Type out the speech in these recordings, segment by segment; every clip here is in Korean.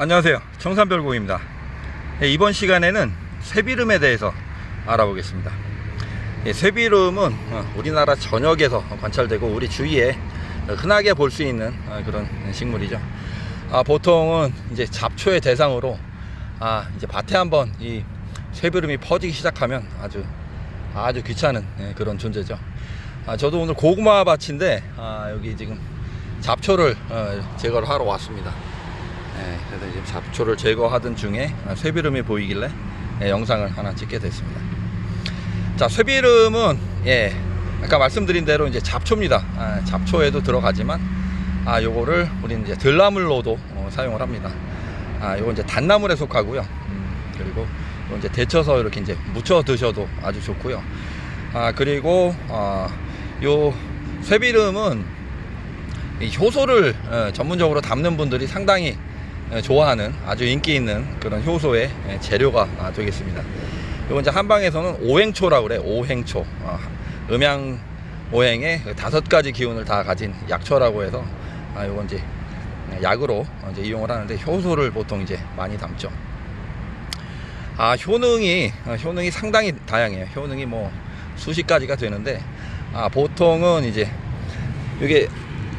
안녕하세요. 청산별고입니다. 네, 이번 시간에는 쇠비름에 대해서 알아보겠습니다. 예, 쇠비름은 어, 우리나라 전역에서 관찰되고 우리 주위에 흔하게 볼 수 있는 어, 그런 식물이죠. 아, 보통은 이제 잡초의 대상으로 아, 이제 밭에 한번 이 쇠비름이 퍼지기 시작하면 아주 아주 귀찮은 예, 그런 존재죠. 아, 저도 오늘 고구마 밭인데 아, 여기 지금 잡초를 어, 제거를 하러 왔습니다. 예, 그래서 지금 잡초를 제거하던 중에 아, 쇠비름이 보이길래 예, 영상을 하나 찍게 됐습니다. 자, 쇠비름은 예, 아까 말씀드린 대로 이제 잡초입니다. 아, 잡초에도 들어가지만 아, 요거를 우리는 이제 들나물로도 어, 사용을 합니다. 아, 요거 이제 단나물에 속하고요. 음, 그리고 요 이제 데쳐서 이렇게 이제 무쳐 드셔도 아주 좋고요. 아, 그리고 아, 요 쇠비름은 이 효소를 어, 전문적으로 담는 분들이 상당히 어, 좋아하는 아주 인기 있는 그런 효소의 예, 재료가 아, 되겠습니다. 이건 이제 한방에서는 오행초라고 그래. 오행초. 아, 음양 오행의 그 다섯 가지 기운을 다 가진 약초라고 해서 아, 이건 이제 약으로 이제 이용을 하는데 효소를 보통 이제 많이 담죠. 아, 효능이 어, 효능이 상당히 다양해요. 효능이 뭐 수십 가지가 되는데 아, 보통은 이제 이게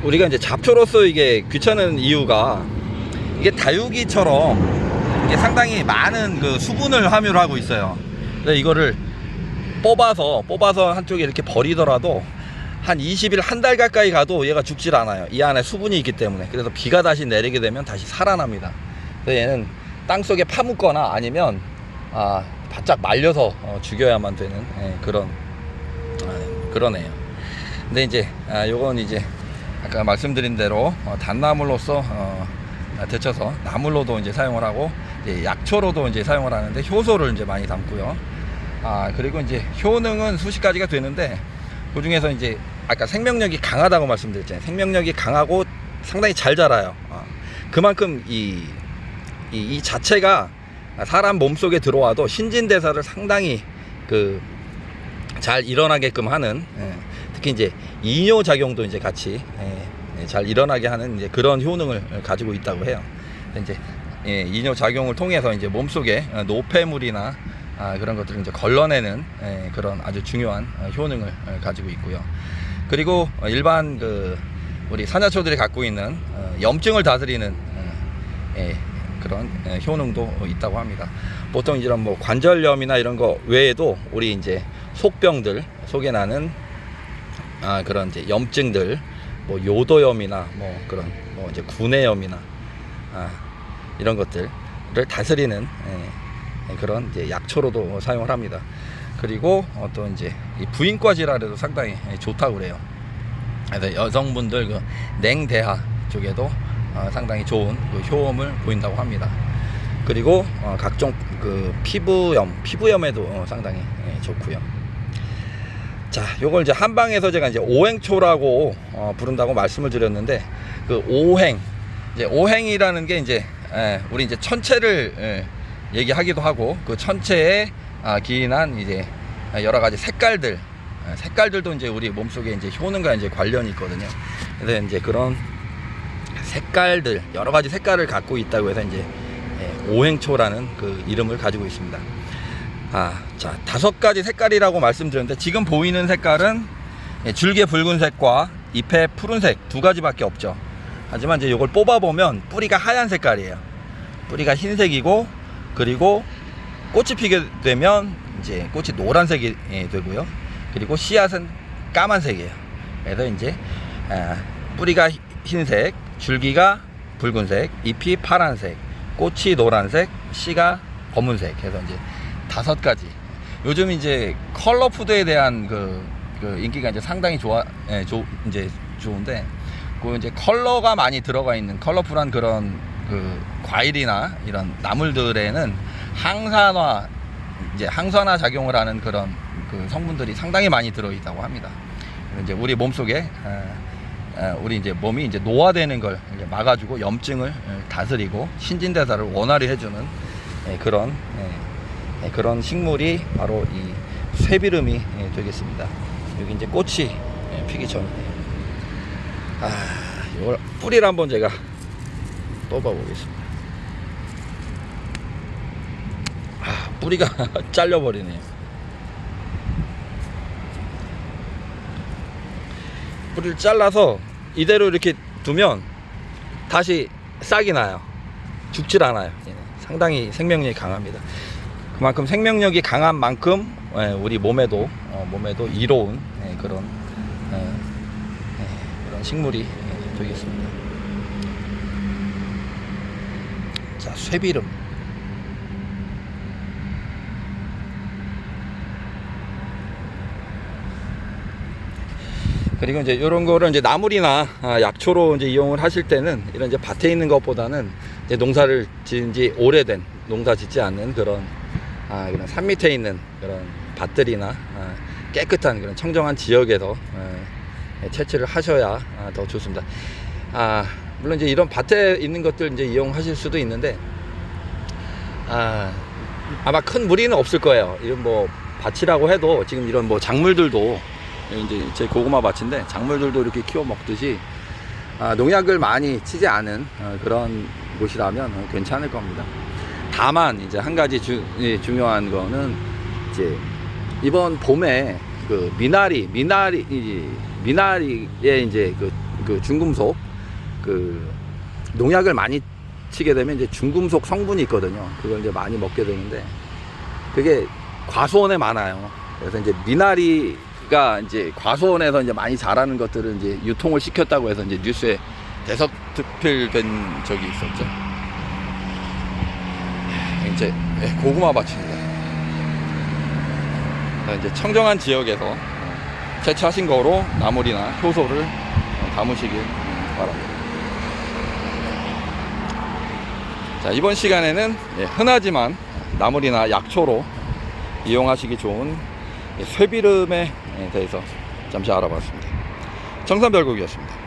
우리가 이제 잡초로서 이게 귀찮은 이유가 이게 다육이처럼 이게 상당히 많은 그 수분을 함유를 하고 있어요. 이거를 뽑아서 뽑아서 한쪽에 이렇게 버리더라도 한 20일 한 달 가까이 가도 얘가 죽질 않아요. 이 안에 수분이 있기 때문에. 그래서 비가 다시 내리게 되면 다시 살아납니다. 그래서 얘는 땅 속에 파묻거나 아니면 아, 바짝 말려서 어, 죽여야만 되는 예, 그런 아, 그런 애요. 근데 이제 아, 요건 이제 아까 말씀드린 대로 어, 단나물로서 어, 데쳐서 나물로도 이제 사용을 하고 이제 약초로도 이제 사용을 하는데 효소를 이제 많이 담고요. 아 그리고 이제 효능은 수십 가지가 되는데 그 중에서 이제 아까 생명력이 강하다고 말씀드렸잖아요. 생명력이 강하고 상당히 잘 자라요. 아, 그만큼 이, 이, 이 자체가 사람 몸 속에 들어와도 신진대사를 상당히 그 잘 일어나게끔 하는 예, 특히 이제 이뇨 작용도 이제 같이 예, 예, 잘 일어나게 하는 이제 그런 효능을 가지고 있다고 해요. 이제 예, 이뇨 작용을 통해서 이제 몸 속에 노폐물이나 아, 그런 것들을 이제 걸러내는 예, 그런 아주 중요한 어, 효능을 어, 가지고 있고요. 그리고 어, 일반 그 우리 사냐초들이 갖고 있는 어, 염증을 다스리는 어, 예, 그런 예, 효능도 있다고 합니다. 보통 이런 뭐 관절염이나 이런 거 외에도 우리 이제 속병들 속에 나는 아, 그런 이제 염증들 뭐 요도염이나 뭐 그런 뭐 이제 구내염이나 아, 이런 것들을 다스리는 예, 그런 이제 약초로도 사용을 합니다. 그리고 어, 또 이제 이 부인과 질환에도 상당히 좋다고 그래요. 그래서 여성분들 그 냉대하 쪽에도 어, 상당히 좋은 그 효험을 보인다고 합니다. 그리고 어, 각종 그 피부염, 피부염에도 어, 상당히 예, 좋고요. 자, 요걸 이제 한방에서 제가 이제 오행초라고 어, 부른다고 말씀을 드렸는데 그 오행, 이제 오행이라는 게 이제 예, 우리 이제 천체를 예, 얘기하기도 하고 그 천체에 아, 기인한 이제 여러 가지 색깔들, 예, 색깔들도 이제 우리 몸속에 이제 효능과 이제 관련이 있거든요. 그래서 이제 그런 색깔들 여러 가지 색깔을 갖고 있다고 해서 이제 예, 오행초라는 그 이름을 가지고 있습니다. 아, 자 다섯 가지 색깔이라고 말씀드렸는데 지금 보이는 색깔은 예, 줄기의 붉은색과 잎의 푸른색 두 가지밖에 없죠. 하지만 이제 이걸 뽑아 보면 뿌리가 하얀 색깔이에요. 뿌리가 흰색이고 그리고 꽃이 피게 되면 이제 꽃이 노란색이 예, 되고요. 그리고 씨앗은 까만색이에요. 그래서 이제 아, 뿌리가 희- 흰색, 줄기가 붉은색, 잎이 파란색, 꽃이 노란색, 씨가 검은색 해서 이제 다섯 가지. 요즘 이제 컬러 푸드에 대한 그, 그 인기가 이제 상당히 좋아, 예, 조, 이제 좋은데 그 이제 컬러가 많이 들어가 있는 컬러풀한 그런 그 과일이나 이런 나물들에는 항산화 이제 항산화 작용을 하는 그런 그 성분들이 상당히 많이 들어 있다고 합니다. 이제 우리 몸 속에 우리 이제 몸이 이제 노화되는 걸 막아주고 염증을 예, 다스리고 신진대사를 원활히 해주는 예, 그런 그런 식물이 바로 이 쇠비름이 예, 되겠습니다. 여기 이제 꽃이 예, 피기 전이에요. 아, 이걸 뿌리를 한번 제가 뽑아 보겠습니다. 뿌리가 잘려 버리네요. 뿌리를 잘라서 이대로 이렇게 두면 다시 싹이 나요. 죽질 않아요. 얘는. 상당히 생명력이 강합니다. 그만큼 생명력이 강한 만큼 예, 우리 몸에도 어, 몸에도 이로운 예, 그런 예, 예, 그런 식물이 예, 되겠습니다. 자, 쇠비름. 그리고 이제 이런 거를 이제 나물이나 아, 약초로 이제 이용을 하실 때는 이런 이제 밭에 있는 것보다는 이제 농사를 지은 지 오래된 농사 짓지 않는 그런 아, 그런 산 밑에 있는 그런 밭들이나 아, 깨끗한 그런 청정한 지역에서 아, 채취를 하셔야 아, 더 좋습니다. 아, 물론 이제 이런 밭에 있는 것들 이제 이용하실 수도 있는데 아, 아마 큰 무리는 없을 거예요. 이런 뭐 밭이라고 해도 지금 이런 뭐 작물들도 이제 제 고구마 밭인데 작물들도 이렇게 키워 먹듯이 아, 농약을 많이 치지 않은 어, 그런 곳이라면 어, 괜찮을 겁니다. 다만 이제 한 가지 주, 예, 중요한 거는 이제 이번 봄에 그 미나리 미나리 이 미나리에 이제 그, 그 중금속 그 농약을 많이 치게 되면 이제 중금속 성분이 있거든요. 그걸 이제 많이 먹게 되는데 그게 과수원에 많아요. 그래서 이제 미나리가 이제 과수원에서 이제 많이 자라는 것들을 이제 유통을 시켰다고 해서 이제 뉴스에 대서특필된 적이 있었죠. 이제 예, 고구마 밭입니다. 자, 이제 청정한 지역에서 채취하신 거로 나물이나 효소를 담으시길 바랍니다. 자, 이번 시간에는 예, 흔하지만 나물이나 약초로 이용하시기 좋은 이 쇠비름에 대해서 잠시 알아봤습니다. 정산별국이었습니다.